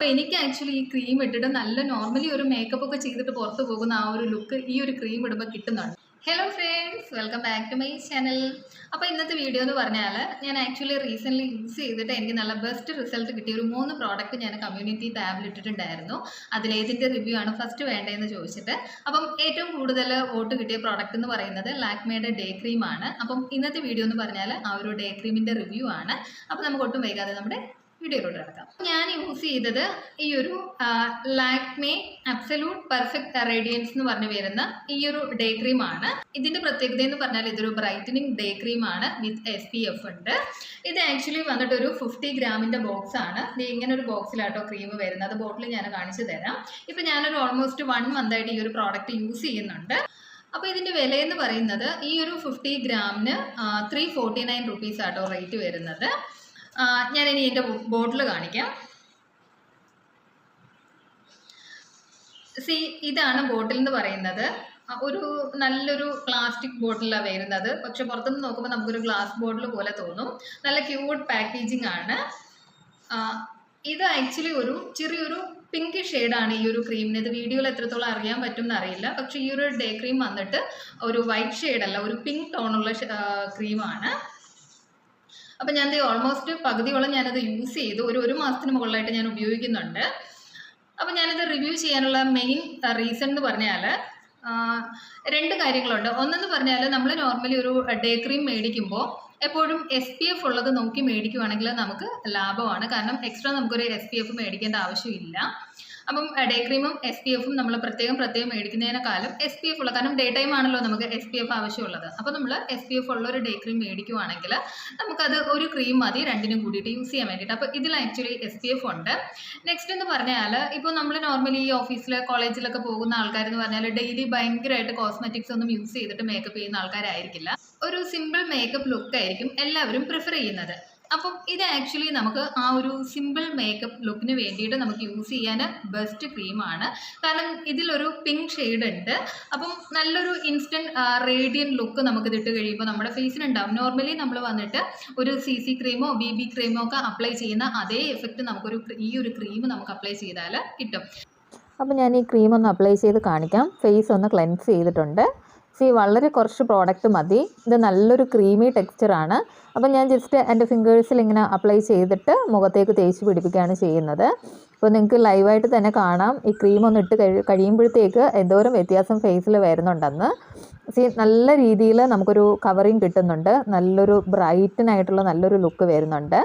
അപ്പോൾ എനിക്ക് ആക്ച്വലി ഈ ക്രീം ഇട്ടിട്ട് നല്ല നോർമലി ഒരു മേക്കപ്പ് ഒക്കെ ചെയ്തിട്ട് പുറത്തു പോകുന്ന ആ ഒരു ലുക്ക് ഈ ഒരു ക്രീം ഇടുമ്പോൾ കിട്ടുന്നുണ്ട്. Hello friends welcome back to my channel അപ്പോൾ ഇന്നത്തെ വീഡിയോ എന്ന് പറഞ്ഞാൽ ഞാൻ ആക്ച്വലി റീസെന്റ്ലി യൂസ് ചെയ്തിട്ട് എനിക്ക് നല്ല ബെസ്റ്റ് റിസൾട്ട് കിട്ടിയ ഒരു മൂന്ന് പ്രോഡക്റ്റ് ഞാൻ കമ്മ്യൂണിറ്റി ടാബിൽ ഇട്ടിട്ടുണ്ടായിരുന്നു. അതിലേതിന്റെ റിവ്യൂ ആണ് ഫസ്റ്റ് വേണ്ടതെന്ന് ചോദിച്ചിട്ട്. അപ്പം ഏറ്റവും കൂടുതൽ വോട്ട് കിട്ടിയ പ്രോഡക്റ്റ് എന്ന് പറയുന്നത് ലാക്മേയുടെ ഡേ ക്രീം ആണ്. അപ്പം ഇന്നത്തെ വീഡിയോ എന്ന് പറഞ്ഞാൽ ആ ഒരു ഡേ ക്രീമിന്റെ റിവ്യൂ ആണ്. അപ്പോൾ നമുക്ക് ഒട്ടും വൈകാതെ നമ്മുടെ വീഡിയോയിലോട്ട് നടക്കാം ഞാൻ യൂസ് ചെയ്തത് ഈ ഒരു ലാക്മേ അബ്സല്യൂട്ട് പെർഫെക്റ്റ് റേഡിയൻസ് എന്ന് പറഞ്ഞു വരുന്ന ഈ ഒരു ഡേ ക്രീം ആണ്. ഇതിന്റെ പ്രത്യേകത എന്ന് പറഞ്ഞാൽ ഇതൊരു ബ്രൈറ്റനിങ് ഡേ ക്രീം ആണ് വിത്ത് എസ് പി എഫ് ഉണ്ട്. ഇത് ആക്ച്വലി വന്നിട്ട് ഒരു ഫിഫ്റ്റി ഗ്രാമിന്റെ ബോക്സ് ആണ്. ഇങ്ങനെ ഒരു ബോക്സിലാട്ടോ ക്രീം വരുന്നത്. ബോട്ടിൽ ഞാൻ കാണിച്ചു തരാം. ഇപ്പൊ ഞാനൊരു ഓൾമോസ്റ്റ് വൺ മന്ത് ആയിട്ട് ഈ ഒരു പ്രോഡക്റ്റ് യൂസ് ചെയ്യുന്നുണ്ട്. അപ്പോൾ വില എന്ന് പറയുന്നത് ഈ ഒരു ഫിഫ്റ്റി ഗ്രാമിന് ത്രീ ഫോർട്ടി നയൻ റുപ്പീസ് ആട്ടോ റേറ്റ് വരുന്നത്. ആ, ഇനി എന്റെ ബോട്ടിൽ കാണിക്കാം. സി ഇതാണ് ബോട്ടിൽ എന്ന് പറയുന്നത്. ഒരു നല്ലൊരു പ്ലാസ്റ്റിക് ബോട്ടിലാണ് വരുന്നത്. പക്ഷെ പുറത്തുനിന്ന് നോക്കുമ്പോൾ നമുക്കൊരു ഗ്ലാസ് ബോട്ടിൽ പോലെ തോന്നും. നല്ല ക്യൂട്ട് പാക്കേജിംഗ് ആണ്. ഇത് ആക്ച്വലി ഒരു ചെറിയൊരു പിങ്ക് ഷെയ്ഡാണ് ഈ ഒരു ക്രീമിന്. ഇത് വീഡിയോയിൽ എത്രത്തോളം അറിയാൻ പറ്റും എന്നറിയില്ല പക്ഷെ ഈ ഒരു ഡേ ക്രീം വന്നിട്ട് ഒരു വൈറ്റ് ഷെയ്ഡല്ല ഒരു പിങ്ക് ടോണുള്ള ക്രീമാണ്. അപ്പം ഞാൻ ഓൾമോസ്റ്റ് പകുതിയോളം ഞാനത് യൂസ് ചെയ്തു. ഒരു ഒരു മാസത്തിന് മുകളിലായിട്ട് ഞാൻ ഉപയോഗിക്കുന്നുണ്ട്. അപ്പം ഞാനിത് റിവ്യൂ ചെയ്യാനുള്ള മെയിൻ റീസൺ എന്ന് പറഞ്ഞാൽ രണ്ട് കാര്യങ്ങളുണ്ട്. ഒന്നെന്ന് പറഞ്ഞാൽ നമ്മൾ നോർമലി ഒരു ഡേ ക്രീം മേടിക്കുമ്പോൾ എപ്പോഴും എസ് പി എഫ് ഉള്ളത് നോക്കി മേടിക്കുവാണെങ്കിൽ നമുക്ക് ലാഭമാണ്. കാരണം എക്സ്ട്രാ നമുക്കൊരു എസ് പി എഫ് മേടിക്കേണ്ട ആവശ്യമില്ല. അപ്പം ഡേ ക്രീമും എസ് പി എഫും നമ്മൾ പ്രത്യേകം പ്രത്യേകം മേടിക്കുന്നതിനേക്കാളും എസ് പി എഫ് ഉള്ള കാരണം ഡേ ടൈം ആണല്ലോ നമുക്ക് എസ് പി എഫ് ആവശ്യമുള്ളത്. അപ്പോൾ നമ്മൾ എസ് പി എഫ് ഉള്ള ഒരു ഡേ ക്രീം മേടിക്കുവാണെങ്കിൽ നമുക്കത് ഒരു ക്രീം മതി രണ്ടിനും കൂടിയിട്ട് യൂസ് ചെയ്യാൻ വേണ്ടിയിട്ട്. അപ്പോൾ ഇതിൽ ആക്ച്വലി എസ് പി എഫ് ഉണ്ട്. നെക്സ്റ്റ് എന്ന് പറഞ്ഞാൽ ഇപ്പോൾ നമ്മൾ നോർമലി ഈ ഓഫീസിൽ കോളേജിലൊക്കെ പോകുന്ന ആൾക്കാരെന്ന് പറഞ്ഞാൽ ഡെയിലി ഭയങ്കരമായിട്ട് കോസ്മെറ്റിക്സ് ഒന്നും യൂസ് ചെയ്തിട്ട് മേക്കപ്പ് ചെയ്യുന്ന ആൾക്കാരായിരിക്കില്ല. ഒരു സിമ്പിൾ മേക്കപ്പ് ലുക്ക് ആയിരിക്കും എല്ലാവരും പ്രിഫർ ചെയ്യുന്നത്. അപ്പം ഇത് ആക്ച്വലി നമുക്ക് ആ ഒരു സിമ്പിൾ മേക്കപ്പ് ലുക്കിന് വേണ്ടിയിട്ട് നമുക്ക് യൂസ് ചെയ്യാൻ ബെസ്റ്റ് ക്രീമാണ് കാരണം ഇതിലൊരു പിങ്ക് ഷെയ്ഡ് ഉണ്ട്. അപ്പം നല്ലൊരു ഇൻസ്റ്റന്റ് റേഡിയൻ ലുക്ക് നമുക്ക് ഇതിട്ട് കഴിയുമ്പോൾ നമ്മുടെ ഫേസിനുണ്ടാവും നോർമലി നമ്മൾ വന്നിട്ട് ഒരു സി സി ക്രീമോ ബി ബി ക്രീമോ ഒക്കെ അപ്ലൈ ചെയ്യുന്ന അതേ എഫക്റ്റ് നമുക്കൊരു ഈ ഒരു ക്രീം നമുക്ക് അപ്ലൈ ചെയ്താൽ കിട്ടും. അപ്പം ഞാൻ ഈ ക്രീം ഒന്ന് അപ്ലൈ ചെയ്ത് കാണിക്കാം. ഫേസ് ഒന്ന് ക്ലെൻസ് ചെയ്തിട്ടുണ്ട്. സി വളരെ കുറച്ച് പ്രോഡക്റ്റ് മതി. ഇത് നല്ലൊരു ക്രീമി ടെക്സ്ചറാണ് അപ്പോൾ ഞാൻ ജസ്റ്റ് എന്റെ ഫിംഗേഴ്സിൽ ഇങ്ങനെ അപ്ലൈ ചെയ്തിട്ട് മുഖത്തേക്ക് തേച്ച് പിടിപ്പിക്കുകയാണ് ചെയ്യുന്നത്. അപ്പോൾ നിങ്ങൾക്ക് ലൈവായിട്ട് തന്നെ കാണാം. ഈ ക്രീം ഒന്ന് ഇട്ട് കഴി കഴിയുമ്പോഴത്തേക്ക് എന്തോരം വ്യത്യാസം ഫേസിൽ വരുന്നുണ്ടെന്ന്. സീ നല്ല രീതിയിൽ നമുക്കൊരു കവറിങ് കിട്ടുന്നുണ്ട്. നല്ലൊരു ബ്രൈറ്റനായിട്ടുള്ള നല്ലൊരു ലുക്ക് വരുന്നുണ്ട്.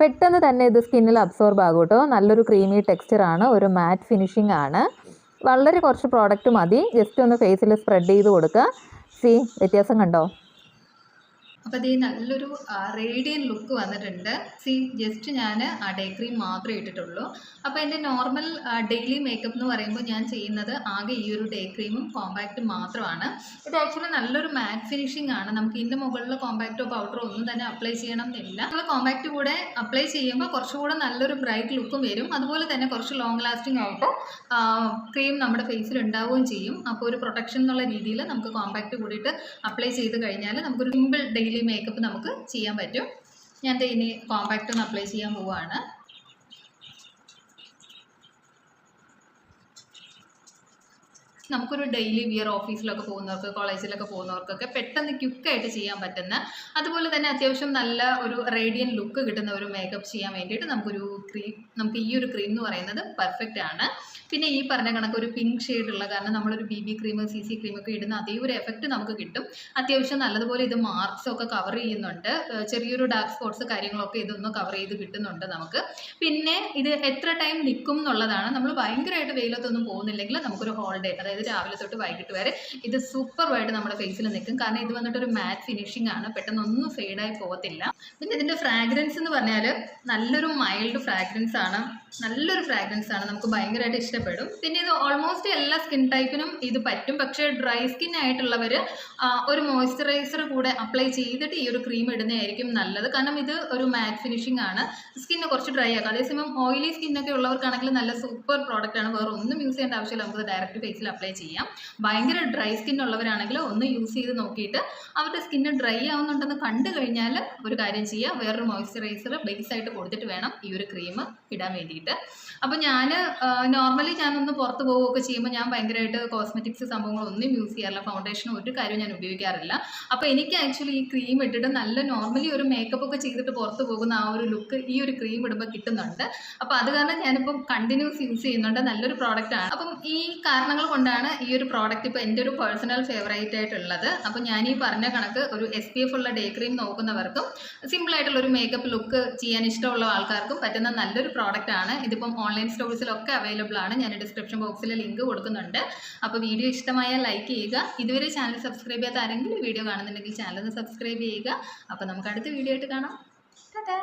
പെട്ടെന്ന് തന്നെ ഇത് സ്കിന്നിൽ അബ്സോർബ് ആകും കേട്ടോ നല്ലൊരു ക്രീമി ടെക്സ്ചറാണ് ഒരു മാറ്റ് ഫിനിഷിംഗ് ആണ്. വളരെ കുറച്ച് പ്രോഡക്റ്റ് മതി. ജസ്റ്റ് ഒന്ന് ഫേസിൽ സ്പ്രെഡ് ചെയ്ത് കൊടുക്കുക സി വ്യത്യാസം കണ്ടോ? അപ്പോൾ ഇത് നല്ലൊരു റേഡിയൻ ലുക്ക് വന്നിട്ടുണ്ട്. സി ജസ്റ്റ് ഞാൻ ഡേ ക്രീം മാത്രമേ ഇട്ടിട്ടുള്ളൂ. അപ്പോൾ എന്റെ നോർമൽ ഡെയിലി മേക്കപ്പ് എന്ന് പറയുമ്പോൾ ഞാൻ ചെയ്യുന്നത് ആകെ ഈ ഒരു ഡേ ക്രീമും കോമ്പാക്റ്റും മാത്രമാണ്. ഇത് ആക്ച്വലി നല്ലൊരു മാറ്റ് ഫിനിഷിംഗ് ആണ്. നമുക്ക് ഇതിന്റെ മുകളിൽ കോമ്പാക്റ്റോ പൗഡറോ ഒന്നും തന്നെ അപ്ലൈ ചെയ്യണം എന്നില്ല. നമ്മൾ കോമ്പാക്റ്റ് കൂടെ അപ്ലൈ ചെയ്യുമ്പോൾ കുറച്ചുകൂടെ നല്ലൊരു ബ്രൈറ്റ് ലുക്കും വരും. അതുപോലെ തന്നെ കുറച്ച് ലോങ് ലാസ്റ്റിംഗ് ആയിട്ട് ക്രീം നമ്മുടെ ഫേസിൽ ഉണ്ടാവുകയും ചെയ്യും. അപ്പോൾ ഒരു പ്രൊട്ടക്ഷൻ എന്നുള്ള രീതിയിൽ നമുക്ക് കോമ്പാക്റ്റ് കൂടിയിട്ട് അപ്ലൈ ചെയ്ത് കഴിഞ്ഞാൽ നമുക്കൊരു സിമ്പിൾ ഡെയിലി മേക്കപ്പ് നമുക്ക് ചെയ്യാൻ പറ്റും. ഞാൻ ഇനി കോമ്പാക്റ്റ് ഒന്ന് അപ്ലൈ ചെയ്യാൻ പോവുകയാണ് നമുക്കൊരു ഡെയിലി വിയർ ഓഫീസിലൊക്കെ പോകുന്നവർക്ക് കോളേജിലൊക്കെ പോകുന്നവർക്കൊക്കെ പെട്ടെന്ന് ക്വിക്കായിട്ട് ചെയ്യാൻ പറ്റുന്ന അതുപോലെ തന്നെ അത്യാവശ്യം നല്ല ഒരു റേഡിയൻ ലുക്ക് കിട്ടുന്ന ഒരു മേക്കപ്പ് ചെയ്യാൻ വേണ്ടിയിട്ട് നമുക്കൊരു ക്രീം നമുക്ക് ഈ ഒരു ക്രീം എന്ന് പറയുന്നത് പെർഫെക്റ്റ് ആണ്. പിന്നെ ഈ പറഞ്ഞ കണക്ക് ഒരു പിങ്ക് ഷെയ്ഡുള്ള കാരണം നമ്മളൊരു B B cream C C cream ഒക്കെ ഇടുന്ന അതേ ഒരു എഫക്റ്റ് നമുക്ക് കിട്ടും. അത്യാവശ്യം നല്ലതുപോലെ ഇത് മാർക്സ് ഒക്കെ കവർ ചെയ്യുന്നുണ്ട്. ചെറിയൊരു ഡാർക്ക് സ്പോട്ട്സ് കാര്യങ്ങളൊക്കെ ഇതൊന്നും കവർ ചെയ്ത് കിട്ടുന്നുണ്ട് നമുക്ക്. പിന്നെ ഇത് എത്ര ടൈം നിൽക്കും എന്നുള്ളതാണ്. നമ്മൾ ഭയങ്കരമായിട്ട് വെയിലത്തൊന്നും പോകുന്നില്ലെങ്കിൽ നമുക്കൊരു ഹോൾ ഡേ അതായത് രാവിലെ തൊട്ട് വൈകിട്ട് വരെ. ഇത് സൂപ്പറായിട്ട് നമ്മുടെ ഫേസിൽ നിൽക്കും. കാരണം ഇത് വന്നിട്ട് ഒരു മാറ്റ് ഫിനിഷിംഗ് ആണ്. പെട്ടെന്ന് ഒന്നും ഫെയ്ഡായി പോകത്തില്ല. പിന്നെ ഇതിന്റെ ഫ്രാഗ്രൻസ് എന്ന് പറഞ്ഞാൽ നല്ലൊരു മൈൽഡ് ഫ്രാഗ്രൻസ് ആണ്. നല്ലൊരു ഫ്രാഗ്രൻസ് ആണ്. നമുക്ക് ഭയങ്കരമായിട്ട് ഇഷ്ടപ്പെടും. പിന്നെ ഇത് ഓൾമോസ്റ്റ് എല്ലാ സ്കിൻ ടൈപ്പിനും ഇത് പറ്റും. പക്ഷേ ഡ്രൈ സ്കിൻ ആയിട്ടുള്ളവർ ഒരു മോയ്സ്ചറൈസർ കൂടെ അപ്ലൈ ചെയ്തിട്ട് ഈ ഒരു ക്രീം ഇടുന്നതായിരിക്കും നല്ലത്. കാരണം ഇത് ഒരു മാറ്റ് ഫിനിഷിംഗ് ആണ്. സ്കിന്നെ കുറച്ച് ഡ്രൈ ആക്കാം. അതേസമയം ഓയിലി സ്കിന്നൊക്കെ ഉള്ളവർക്കാണെങ്കിൽ നല്ല സൂപ്പർ പ്രോഡക്റ്റ് ആണ്. വേറെ ഒന്നും യൂസ് ചെയ്യേണ്ട ആവശ്യമില്ല. നമുക്ക് ഡയറക്റ്റ് ഫേസിൽ അപ്ലൈ ചെയ്യാം. ഭയങ്കര ഡ്രൈ സ്കിൻ ഉള്ളവരാണെങ്കിൽ ഒന്ന് യൂസ് ചെയ്ത് നോക്കിയിട്ട് അവരുടെ സ്കിന്ന് ഡ്രൈ ആവുന്നുണ്ടെന്ന് കണ്ടു കഴിഞ്ഞാൽ ഒരു കാര്യം ചെയ്യുക വേറൊരു മോയ്സ്ചറൈസർ ബേസ് ആയിട്ട് കൊടുത്തിട്ട് വേണം ഈ ഒരു ക്രീം ഇടാൻ വേണ്ടിയിട്ട്. അപ്പോൾ ഞാൻ നോർമലി ഞാനൊന്ന് പുറത്ത് പോവുകയൊക്കെ ചെയ്യുമ്പോൾ ഞാൻ ഭയങ്കരമായിട്ട് കോസ്മെറ്റിക്സ് സംഭവങ്ങളൊന്നും യൂസ് ചെയ്യാറില്ല. ഫൗണ്ടേഷൻ ഒരു കാര്യം ഞാൻ ഉപയോഗിക്കാറില്ല. അപ്പൊ എനിക്ക് ആക്ച്വലി ഈ ക്രീം ഇട്ടിട്ട് നല്ല നോർമലി ഒരു മേക്കപ്പ് ഒക്കെ ചെയ്തിട്ട് പുറത്ത് പോകുന്ന ആ ഒരു ലുക്ക് ഈ ഒരു ക്രീം ഇടുമ്പോൾ കിട്ടുന്നുണ്ട്. അപ്പൊ അത് കാരണം ഞാനിപ്പോൾ കണ്ടിന്യൂസ് യൂസ് ചെയ്യുന്നുണ്ട്. നല്ലൊരു പ്രോഡക്റ്റ് ആണ്. അപ്പം ഈ കാരണങ്ങൾ കൊണ്ടാണ് ഈ ഒരു പ്രോഡക്റ്റ് ഇപ്പോൾ എന്റെ ഒരു പേഴ്സണൽ ഫേവറേറ്റ് ആയിട്ടുള്ളത്. അപ്പോൾ ഞാൻ ഈ പറഞ്ഞ കണക്ക് ഒരു എസ് പി എഫ് ഉള്ള ഡേ ക്രീം നോക്കുന്നവർക്കും സിമ്പിൾ ആയിട്ടുള്ള ഒരു മേക്കപ്പ് ലുക്ക് ചെയ്യാൻ ഇഷ്ടമുള്ള ആൾക്കാർക്കും പറ്റുന്ന നല്ലൊരു പ്രോഡക്റ്റ് ആണ്. ഇതിപ്പം ഓൺലൈൻ സ്റ്റോഴ്സിലൊക്കെ അവൈലബിൾ ആണ്. ഞാൻ ഡിസ്ക്രിപ്ഷൻ ബോക്സിൽ ലിങ്ക് കൊടുക്കുന്നുണ്ട്. അപ്പോൾ വീഡിയോ ഇഷ്ടമായാൽ ലൈക്ക് ചെയ്യുക. ഇതുവരെ ചാനൽ സബ്സ്ക്രൈബ് ചെയ്യാത്ത ആരെങ്കിലും വീഡിയോ കാണുന്നുണ്ടെങ്കിൽ ചാനൽ ഒന്ന് സബ്സ്ക്രൈബ് ചെയ്യുക. അപ്പോൾ നമുക്ക് അടുത്ത വീഡിയോ ആയിട്ട് കാണാം. ടാറ്റാ